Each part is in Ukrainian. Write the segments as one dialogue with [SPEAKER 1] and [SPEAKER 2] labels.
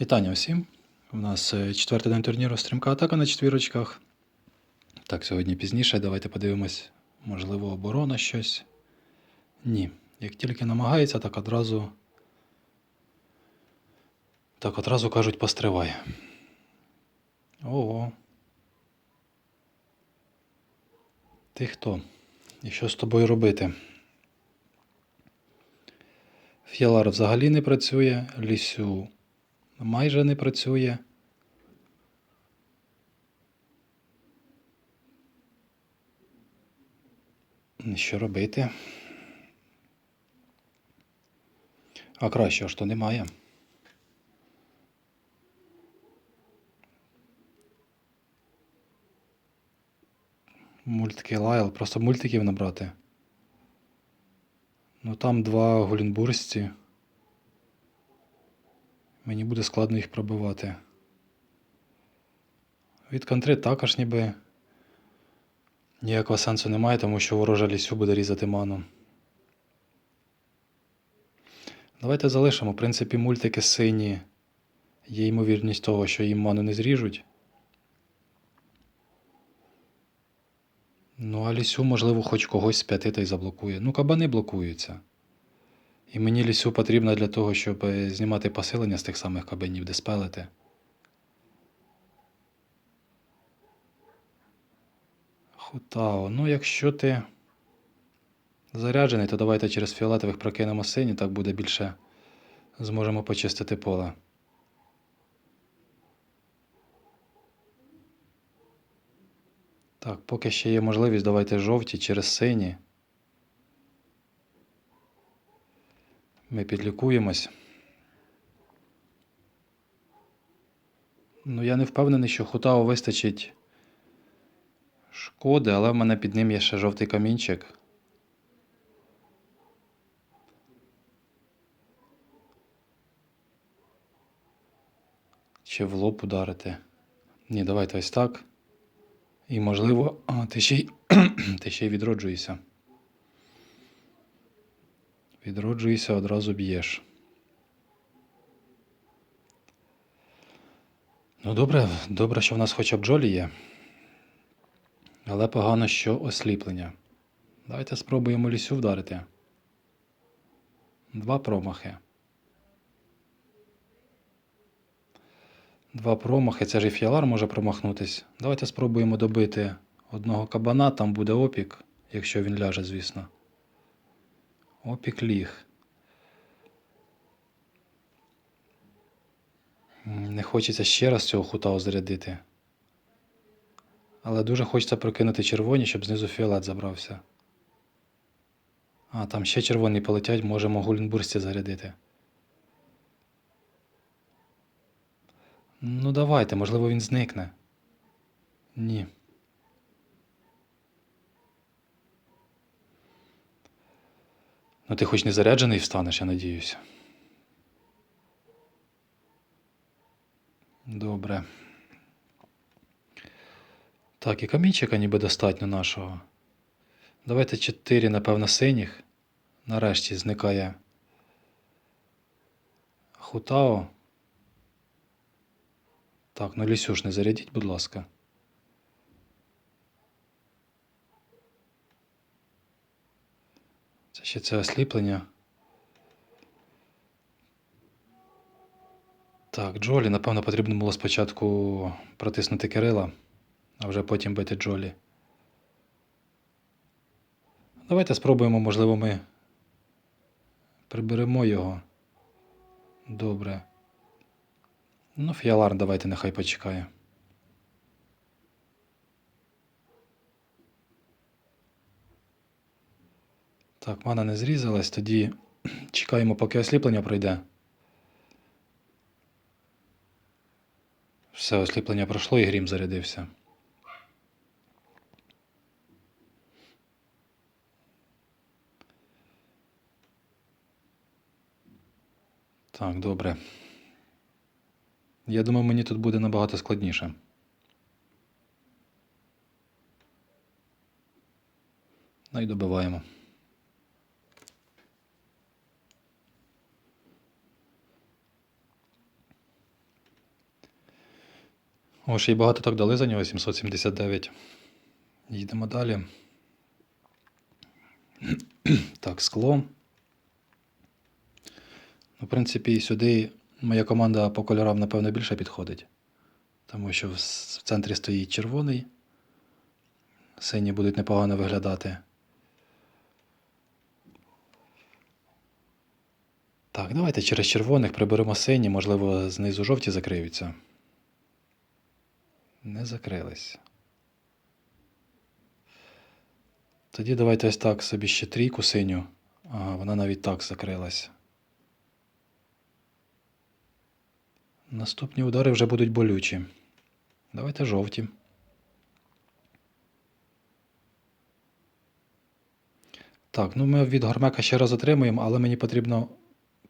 [SPEAKER 1] Вітання всім. У нас е, четвертий день турніру стрімка атака на четвірочках. Так, сьогодні пізніше. Давайте подивимось, можливо, оборона щось. Ні. Як тільки намагається, так одразу. Так одразу кажуть, постривай. Ого. Ти хто? І що з тобою робити? Ф'ялар взагалі не працює, лісю майже не працює. Що робити? А кращого ж то немає. Мультики лайл, просто мультиків набрати. Ну там два голінбурсці. Мені буде складно їх пробивати. Від контри також ніби ніякого сенсу немає, тому що ворожа лісю буде різати ману. Давайте залишимо. В принципі, мультики сині. Є ймовірність того, що їм ману не зріжуть. Ну, а лісю, можливо, хоч когось з п'яти та й заблокує. Ну, кабани блокуються. І мені лісю потрібно для того, щоб е, знімати посилення з тих самих кабинів, де спелити. Хутао. Ну, якщо ти заряджений, то давайте через фіолетових прокинемо сині, так буде більше зможемо почистити поле. Так, поки ще є можливість, давайте жовті через сині. Ми підлікуємось. Ну, я не впевнений, що Хутао вистачить шкоди, але в мене під ним є ще жовтий камінчик. Чи в лоб ударити? Ні, давайте ось так. І можливо, ти ще й ти ще й відроджуєшся. Відроджуєшся, одразу б'єш. Ну, добре, добре, що в нас хоча б Джолі є. Але погано, що осліплення. Давайте спробуємо лісю вдарити. Два промахи. Два промахи. Це ж і фіалар може промахнутись. Давайте спробуємо добити одного кабана, там буде опік, якщо він ляже, звісно. Опік ліг. Не хочеться ще раз цього хута зарядити. Але дуже хочеться прокинути червоні, щоб знизу фіолет забрався. А, там ще червоні полетять, можемо гулінбурсті зарядити. Ну, давайте, можливо, він зникне. Ні. Ну, ти хоч не заряджений встанеш, я надіюся. Добре. Так, і камінчика ніби достатньо нашого. Давайте 4, напевно, синіх. Нарешті зникає Хутао. Так, ну лісюш не зарядіть, будь ласка. Ще це осліплення. Так, Джолі, напевно, потрібно було спочатку протиснути Кирила, а вже потім бити Джолі. Давайте спробуємо, можливо, ми приберемо його. Добре. Ну, фіалар давайте нехай почекає. Так, мана не зрізалась, тоді чекаємо, поки осліплення пройде. Все, осліплення пройшло і грім зарядився. Так, добре. Я думаю, мені тут буде набагато складніше. Ну і добиваємо. О, ще й багато так дали за нього 779. Їдемо далі. Так, скло. Ну, в принципі, сюди моя команда по кольорам, напевно, більше підходить. Тому що в в центрі стоїть червоний. Сині будуть непогано виглядати. Так, давайте через червоних приберемо сині, можливо, знизу жовті закриються. Не закрились. Тоді давайте ось так собі ще трійку синю. Ага, вона навіть так закрилась. Наступні удари вже будуть болючі. Давайте жовті. Так, ну ми від гармека ще раз отримуємо, але мені потрібно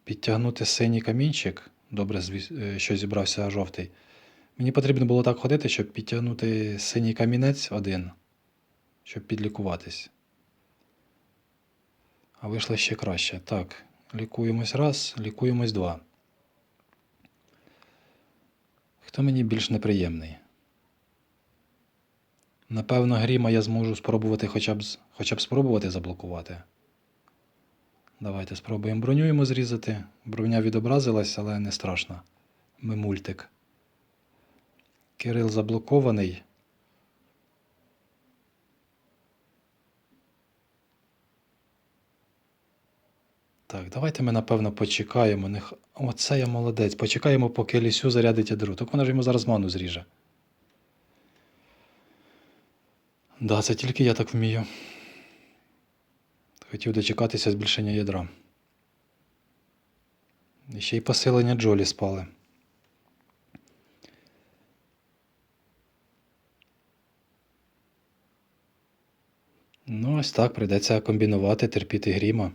[SPEAKER 1] підтягнути синій камінчик. Добре, е, що зібрався жовтий. Мені потрібно було так ходити, щоб підтягнути синій камінець один, щоб підлікуватись. А вийшло ще краще. Так, лікуємось раз, лікуємось два. Хто мені більш неприємний? Напевно, гріма я зможу спробувати хоча б, хоча б спробувати заблокувати. Давайте спробуємо броню йому зрізати. Броня відобразилась, але не страшно. Ми мультик. Кирил заблокований. Так, давайте ми, напевно, почекаємо. Нех... Оце я молодець. Почекаємо, поки лісю зарядить ядро. Так вона ж йому зараз ману зріже. Да, це тільки я так вмію. Хотів дочекатися збільшення ядра. І ще й посилення Джолі спали. Ну, ось так, прийдеться комбінувати, терпіти гріма.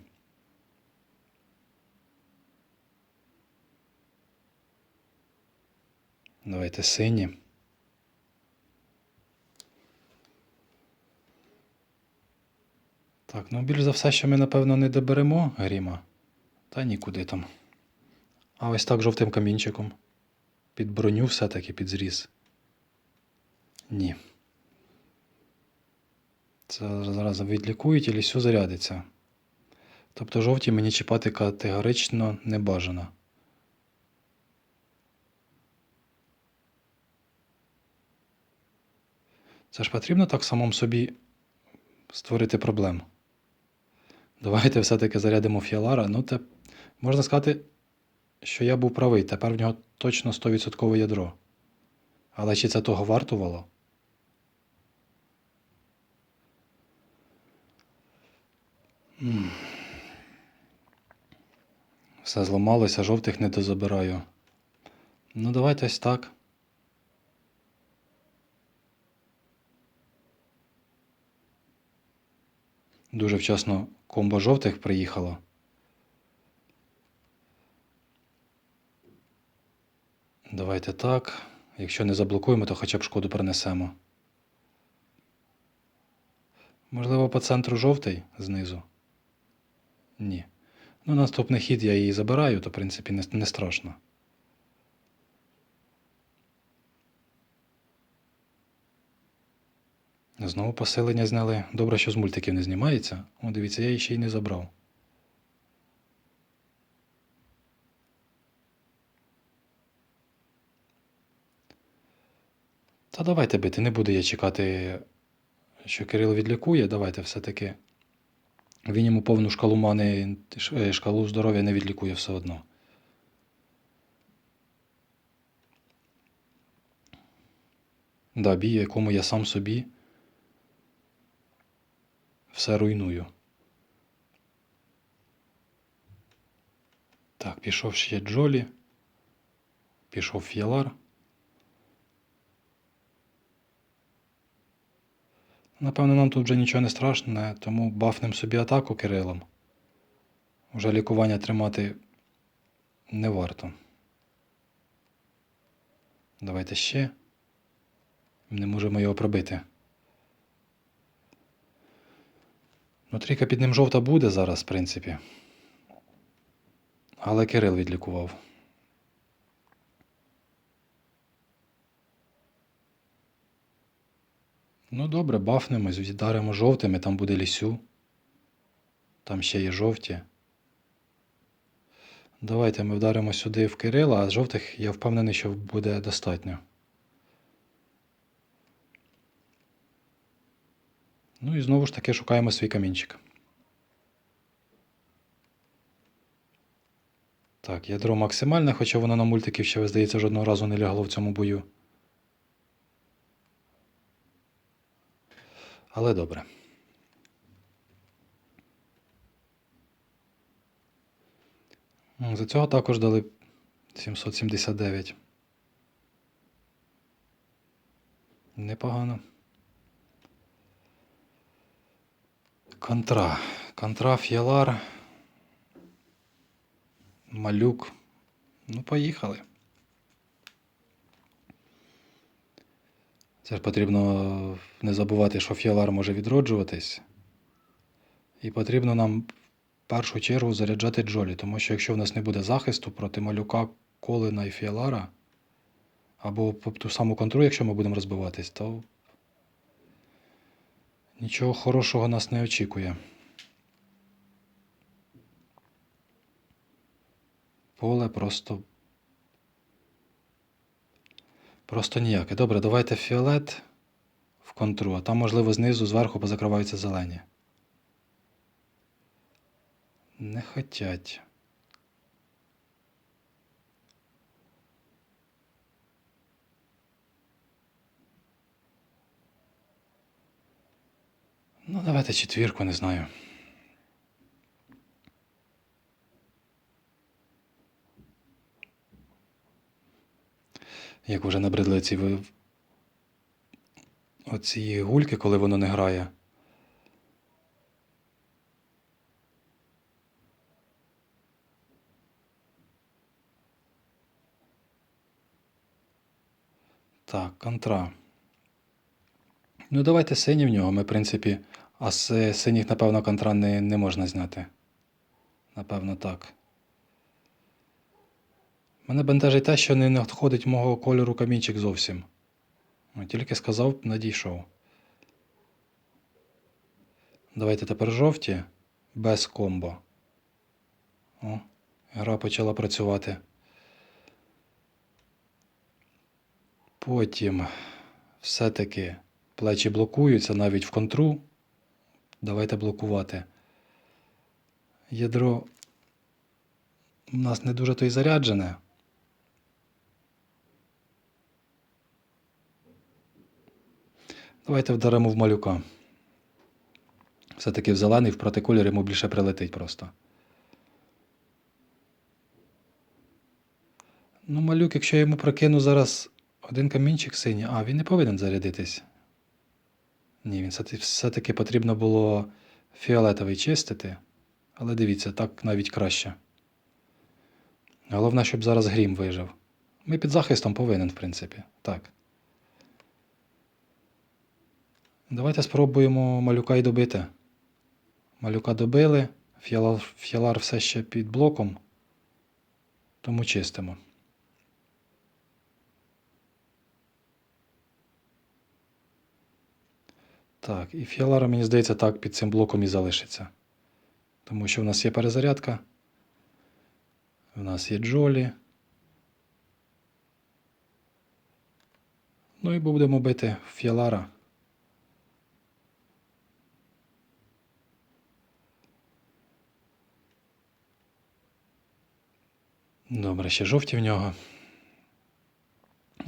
[SPEAKER 1] Давайте сині. Так, ну більш за все, що ми, напевно, не доберемо гріма. Та нікуди там. А ось так жовтим камінчиком. Під броню все-таки під зріз. Ні. Це зараз відлікують і лісю зарядиться. Тобто жовті мені чіпати категорично не бажано. Це ж потрібно так самому собі створити проблем. Давайте все-таки зарядимо фіалара. Ну, те, можна сказати, що я був правий. Тепер в нього точно 100% ядро. Але чи це того вартувало? Все зламалося, жовтих не дозабираю. Ну, давайте ось так. Дуже вчасно комбо жовтих приїхало. Давайте так. Якщо не заблокуємо, то хоча б шкоду перенесемо. Можливо, по центру жовтий знизу? Ні. Ну, наступний хід я її забираю, то, в принципі, не, не страшно. Знову посилення зняли. Добре, що з мультиків не знімається. О, дивіться, я її ще й не забрав. Та давайте бити, не буду я чекати, що Кирил відлікує. Давайте все-таки. Він йому повну шкалу мани, е, шкалу здоров'я не відлікує все одно. Да, бій, якому я сам собі все руйную. Так, пішов ще Джолі. Пішов Фіалар. Напевно, нам тут вже нічого не страшне, тому бафнем собі атаку Кирилом. Уже лікування тримати не варто. Давайте ще. Не можемо його пробити. Ну, трійка під ним жовта буде зараз, в принципі. Але Кирил відлікував. Ну добре, бафнемось, вдаримо жовтими, там буде лісю. Там ще є жовті. Давайте ми вдаримо сюди в Кирила, а жовтих я впевнений, що буде достатньо. Ну і знову ж таки шукаємо свій камінчик. Так, ядро максимальне, хоча воно на мультиків ще, здається, жодного разу не лягло в цьому бою. Але добре. За цього також дали 779. Непогано. Контра. Контра, Ф'ялар. Малюк. Ну, поїхали. Це ж потрібно не забувати, що фіалар може відроджуватись. І потрібно нам в першу чергу заряджати Джолі, тому що якщо в нас не буде захисту проти малюка, Колина і фіалара, або ту саму контру, якщо ми будемо розбиватись, то нічого хорошого нас не очікує. Поле просто. Просто ніяке. Добре, давайте фіолет в контру, а там, можливо, знизу, зверху позакриваються зелені. Не хотять. Ну, давайте четвірку, не знаю. Як вже набридли ці ви- оці гульки, коли воно не грає. Так, контра. Ну, давайте синій в нього. Ми, в принципі, а з синіх, напевно, контра не, не можна зняти. Напевно, так. Мене бентежить те, що не надходить мого кольору камінчик зовсім. Ну, Тільки сказав, надійшов. Давайте тепер жовті без комбо. О, гра почала працювати. Потім все-таки плечі блокуються навіть в контру. Давайте блокувати. Ядро у нас не дуже то й заряджене. Давайте вдаримо в малюка. Все-таки в зелений в протиколір йому більше прилетить просто. Ну, малюк, якщо я йому прокину зараз один камінчик синій, а він не повинен зарядитись. Ні, він все- все-таки потрібно було фіолетовий чистити. Але дивіться, так навіть краще. Головне, щоб зараз грім вижив. Ми під захистом повинен, в принципі. Так. Давайте спробуємо малюка й добити. Малюка добили, фіалар, фіалар все ще під блоком, тому чистимо. Так, і фіалара, мені здається, так під цим блоком і залишиться. Тому що в нас є перезарядка. В нас є Джолі. Ну і будемо бити фіалара. Добре, ще жовті в нього.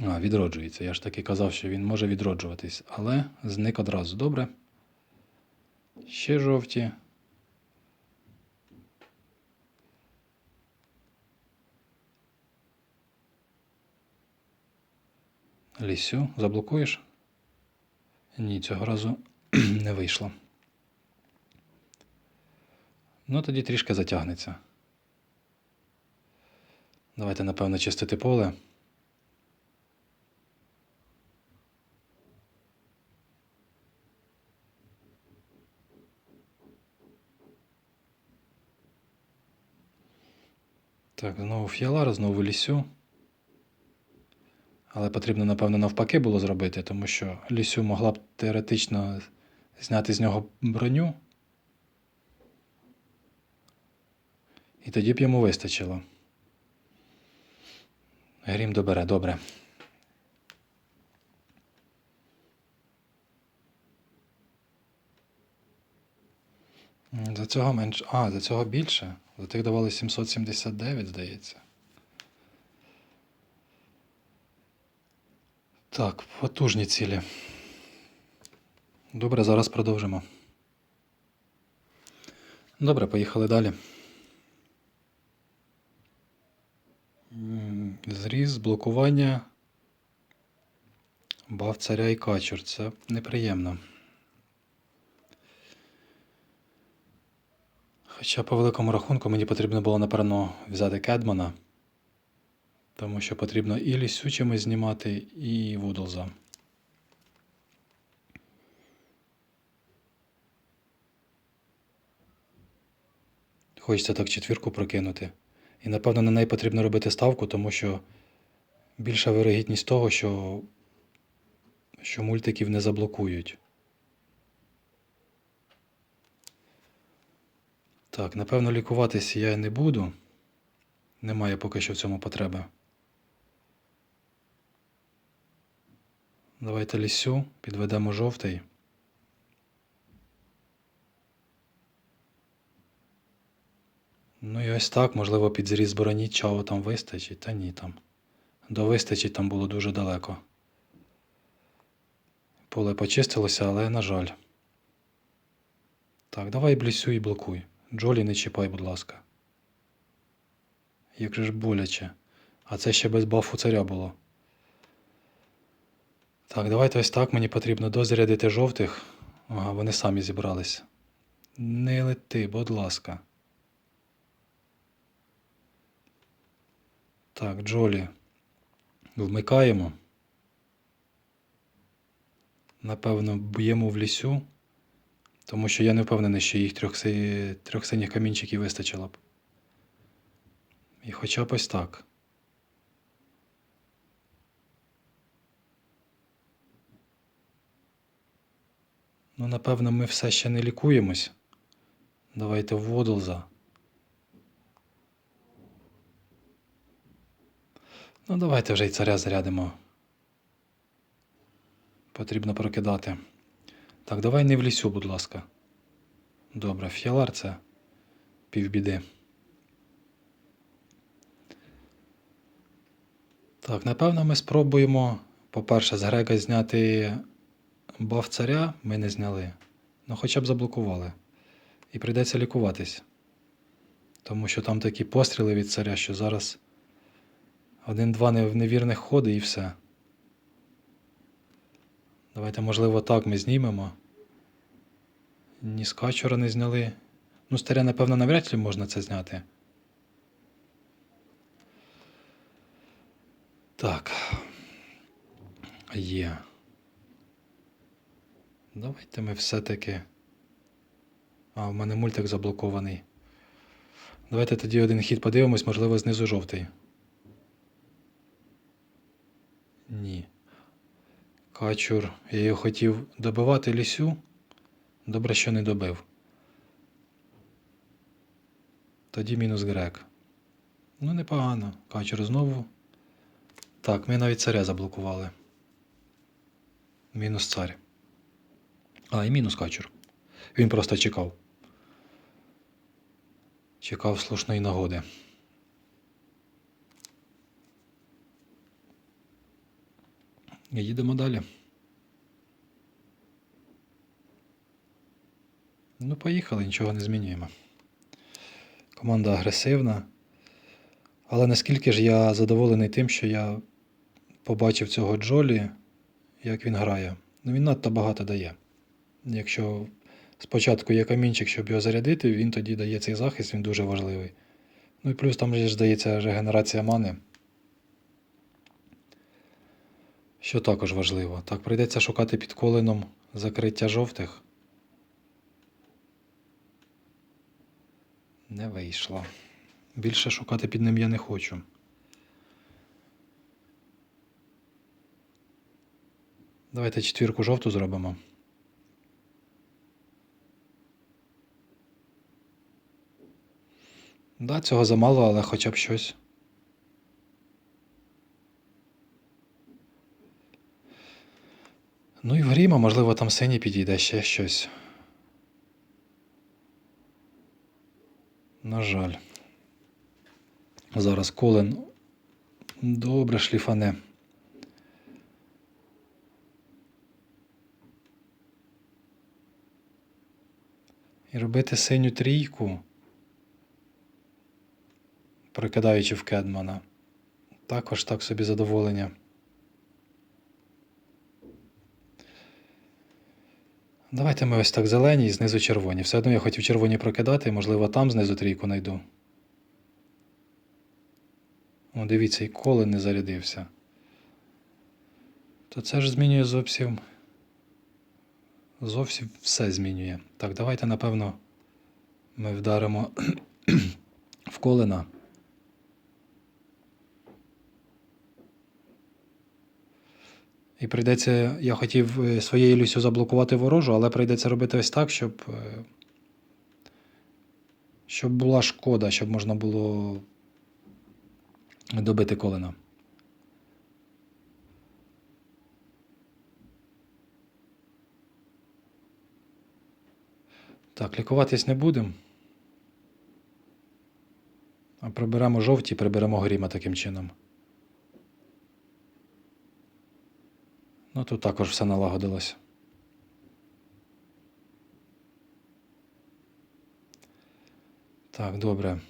[SPEAKER 1] А, відроджується. Я ж таки казав, що він може відроджуватись, але зник одразу. Добре. Ще жовті. Лісю, заблокуєш? Ні, цього разу не вийшло. Ну, тоді трішки затягнеться. Давайте, напевно, чистити поле. Так, знову фіалар, знову лісю. Але потрібно, напевно, навпаки було зробити, тому що Лісю могла б теоретично зняти з нього броню. І тоді б йому вистачило. Грім добере, добре. За цього менше. А, за цього більше. За тих давали 779, здається. Так, потужні цілі. Добре, зараз продовжимо. Добре, поїхали далі. Зріз, блокування. Бав царя і качур. Це неприємно. Хоча по великому рахунку мені потрібно було, напевно, взяти Кедмана. Тому що потрібно і лісю чимось знімати, і Вудлза. Хочеться так четвірку прокинути. І напевно на неї потрібно робити ставку, тому що більша вирогідність того, що, що мультиків не заблокують. Так, напевно, лікуватися я не буду. Немає поки що в цьому потреби. Давайте лісю, підведемо жовтий. Ну і ось так, можливо, під зріз броні чао там вистачить, та ні там. До вистачить там було дуже далеко. Поле почистилося, але на жаль. Так, давай блісю і блокуй. Джолі не чіпай, будь ласка. Як же ж боляче. А це ще без бафу царя було. Так, давайте ось так. Мені потрібно дозарядити жовтих. Ага, вони самі зібрались. Не лети, будь ласка. Так, Джолі. Вмикаємо. Напевно, б'ємо в лісю, тому що я не впевнений, що їх трьох, трьох синіх камінчиків вистачило б. І хоча б ось так. Ну, напевно, ми все ще не лікуємось. Давайте в Водлза. Ну, давайте вже й царя зарядимо. Потрібно прокидати. Так, давай не в лісю, будь ласка. Добре, фіалар це півбіди. Так, напевно, ми спробуємо, по-перше, з Грега зняти баф царя ми не зняли. Ну, хоча б заблокували. І прийдеться лікуватись. Тому що там такі постріли від царя, що зараз один-два не- невірних ходи і все. Давайте, можливо, так ми знімемо. Ні з качура не зняли. Ну, старя, напевно, навряд чи можна це зняти. Так. Є. Давайте ми все-таки. А, в мене мультик заблокований. Давайте тоді один хід подивимось, можливо, знизу жовтий. Ні. Качур. Я його хотів добивати лісю. Добре, що не добив. Тоді мінус грек. Ну, непогано. Качур знову. Так, ми навіть царя заблокували. Мінус цар. А, і мінус качур. Він просто чекав. Чекав слушної нагоди. Їдемо далі. Ну, поїхали, нічого не змінюємо. Команда агресивна. Але наскільки ж я задоволений тим, що я побачив цього Джолі, як він грає. Ну, він надто багато дає. Якщо спочатку є камінчик, щоб його зарядити, він тоді дає цей захист, він дуже важливий. Ну і плюс там ж здається регенерація мани. Що також важливо. Так, прийдеться шукати під коленом закриття жовтих. Не вийшло. Більше шукати під ним я не хочу. Давайте четвірку жовту зробимо. Да, цього замало, але хоча б щось. Ну і в гріма, можливо, там синій підійде ще щось. На жаль. Зараз колен добре шліфане. І робити синю трійку, прикидаючи в Кедмана. Також так собі задоволення. Давайте ми ось так зелені і знизу червоні. Все одно я хотів червоні прокидати, можливо, там знизу трійку знайду. О, дивіться, і коле не зарядився. То це ж змінює зовсім. Зовсім все змінює. Так, давайте, напевно, ми вдаримо в колена. І прийдеться, я хотів е, своєю лісю заблокувати ворожу, але прийдеться робити ось так, щоб, е, щоб була шкода, щоб можна було добити колена. Так, лікуватись не будемо. А приберемо жовті, приберемо гріма таким чином. Ну, тут також все налагодилось. Так, добре.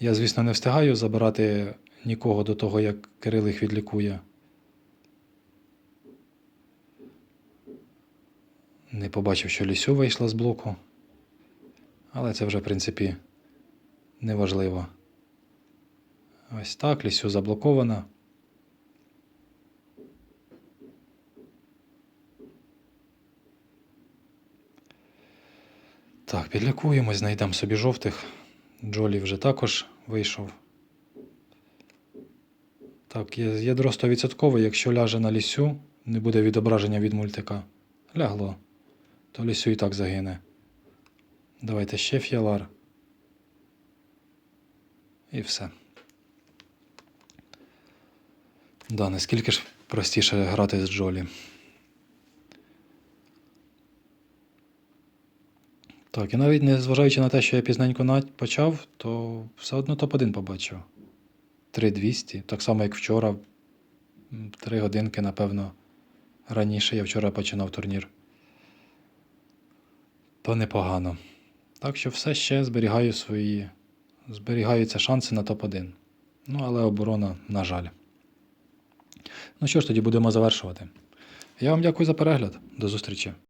[SPEAKER 1] Я, звісно, не встигаю забирати нікого до того, як Кирил їх відлікує. Не побачив, що Лісю вийшла з блоку. Але це вже, в принципі, неважливо. Ось так, Лісю заблокована. Так, підлікуємось, знайдемо собі жовтих. Джолі вже також вийшов. Так, ядро 100%, якщо ляже на лісю, не буде відображення від мультика. Лягло. То лісю і так загине. Давайте ще фіалар. І все. Да, наскільки ж простіше грати з Джолі. Так, і навіть не зважаючи на те, що я пізненько почав, то все одно топ-1 побачив. 3200, так само, як вчора. Три годинки, напевно, раніше я вчора починав турнір. То непогано. Так що все ще зберігаю свої. Зберігаються шанси на топ-1. Ну, але оборона, на жаль. Ну що ж, тоді будемо завершувати. Я вам дякую за перегляд. До зустрічі.